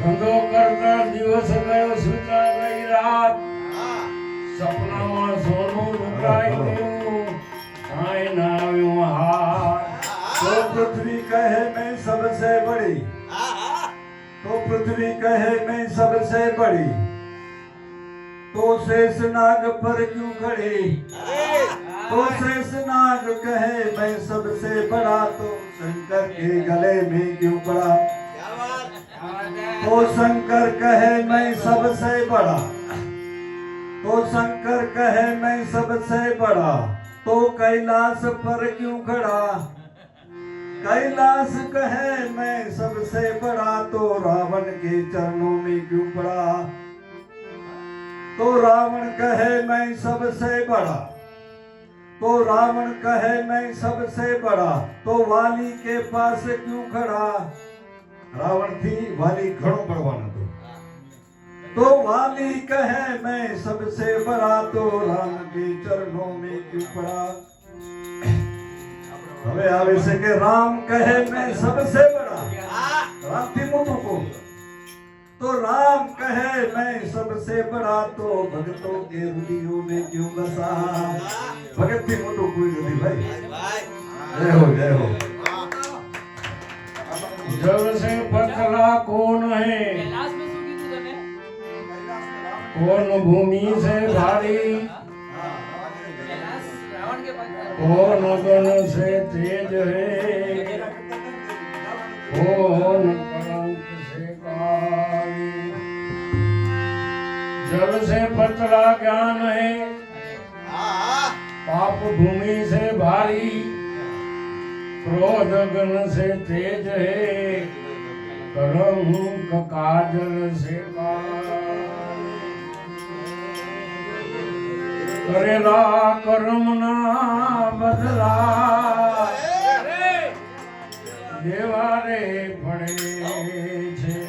ધંધો કરતા દિવસ ગયો સુતા ગઈ રાત સપનામાં સોનું લુકાઈ ગયું કાંઈ ના આવ્યું હાથ तो पृथ्वी कहे मैं सबसे बड़ी तो पृथ्वी कहे मैं सबसे बड़ी तो शेष नाग पर क्यों खड़ी तो शेष नाग कहे मैं सबसे बड़ा तो शंकर के गले में क्यों पड़ा तो शंकर कहे, मैं सबसे बड़ा। तो शंकर कहे, मैं सबसे बड़ा। तो कैलाश पर क्यों खड़ा? कैलाश कहे, मैं सबसे बड़ा। तो रावण के चरणों में क्यों पड़ा? तो रावण कहे, मैं सबसे बड़ा। तो रावण कहे, मैं सबसे बड़ा। तो वाली के पास क्यों खड़ा? रावण थी वाली घड़ो बड़वान तो।, हाँ। तो। वाली कहे मैं सबसे बड़ा तो राम के चरणों में क्यों पड़ा? हमें आवे से के राम कहे मैं सबसे बड़ा। राम थी मुद्र को। तो राम कहे मैं सबसे बड़ा तो भगतों के हृदयों में क्यों बसा? हाँ। भगत थी मुद्र को भाई। जय हो जय हो। जग से पथरा कौन है? कौन भूमि से भारी? कौन गण से तेज है? कौन कलंक से कारी जग से पथरा ज्ञान है। हाँ। पाप भूमि से भारी। ક્રોધ ગણ સે તેજ હે કલંક કાજલ સે કરેલા કર્મના બદલા દેવારે પડે છે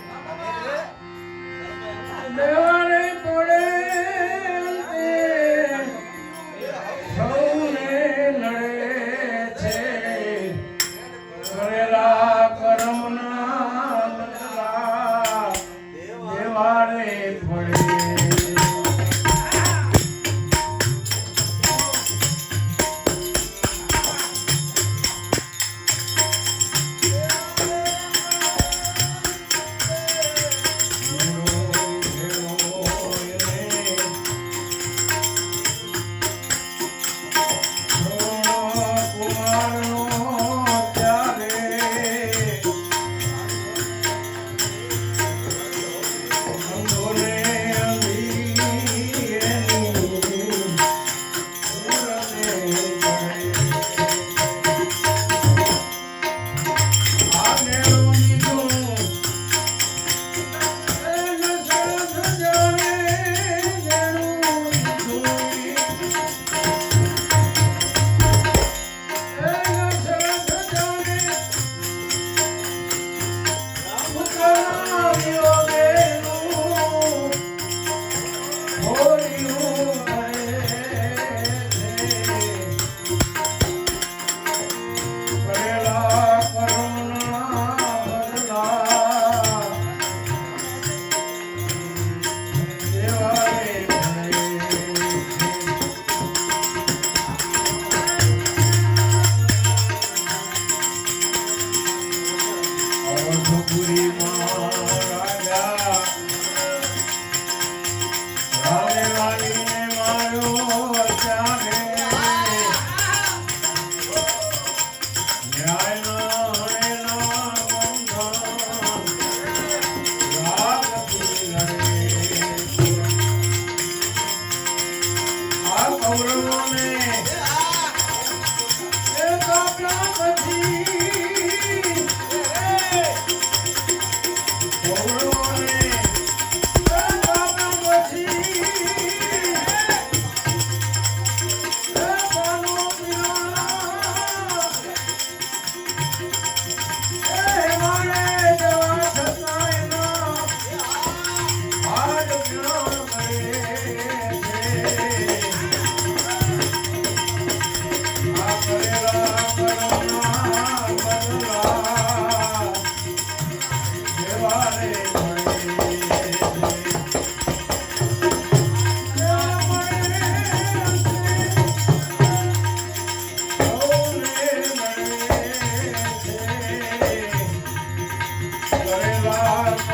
আমার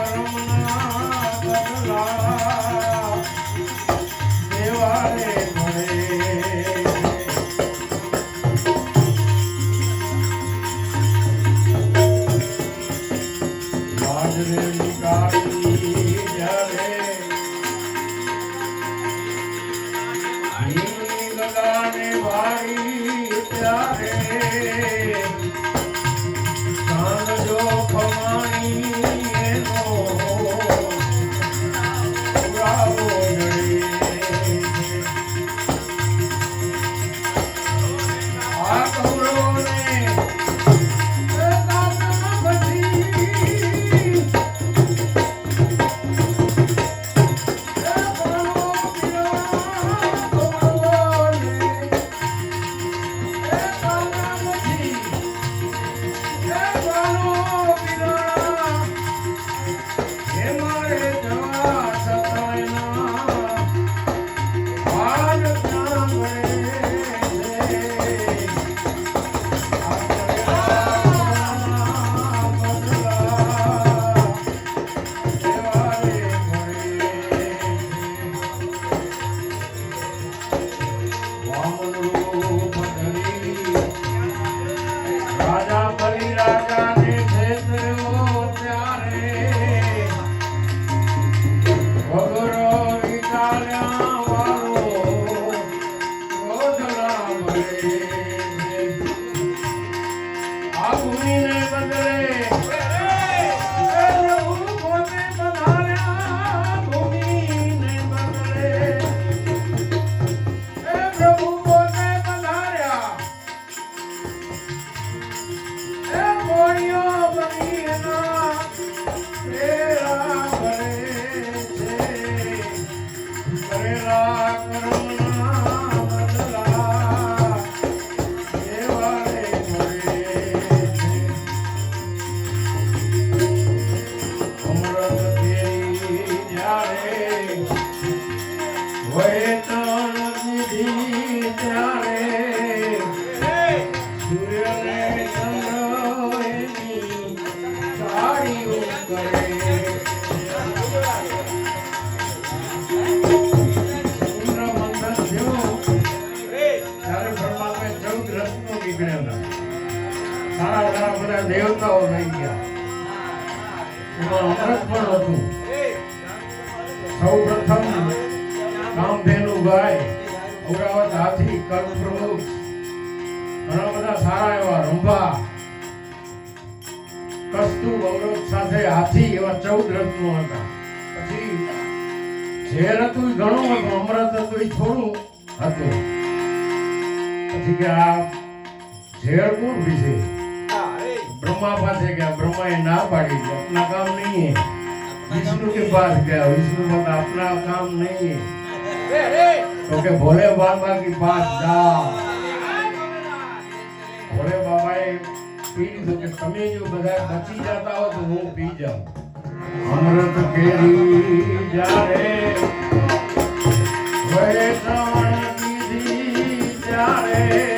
સારા સારા બધા દેવતાઓ રહી ગયા એમાં અમૃત પણ હતું સૌ પ્રથમ નામ ભેનું ભાઈ અમદાવાદ હાથી કર્મ પ્રમુખ ઘણા બધા સારા એવા રંભા કસ્તુ ગૌરવ સાથે હાથી એવા ચૌદ રત્નો હતા. પછી ઝેર હતું ઘણું હતું અમૃત હતું એ થોડું હતું. પછી કે આ ઝેર કોણ વિશે બ્રહ્મા પાસે ગયા બ્રહ્મા ના પાડી કે આપના કામ નહીં વિષ્ણુ કે પાસ ગયા વિષ્ણુ આપના કામ નહીં તો ભોલે બાબા કી બાત જા ભોલે બાબાએ પી લીધું કે તમે જો બધા બચી જતા હો તો હું પી જાઉં. અમૃત કેરી જારે. વૈષ્ણવ કીધી જારે.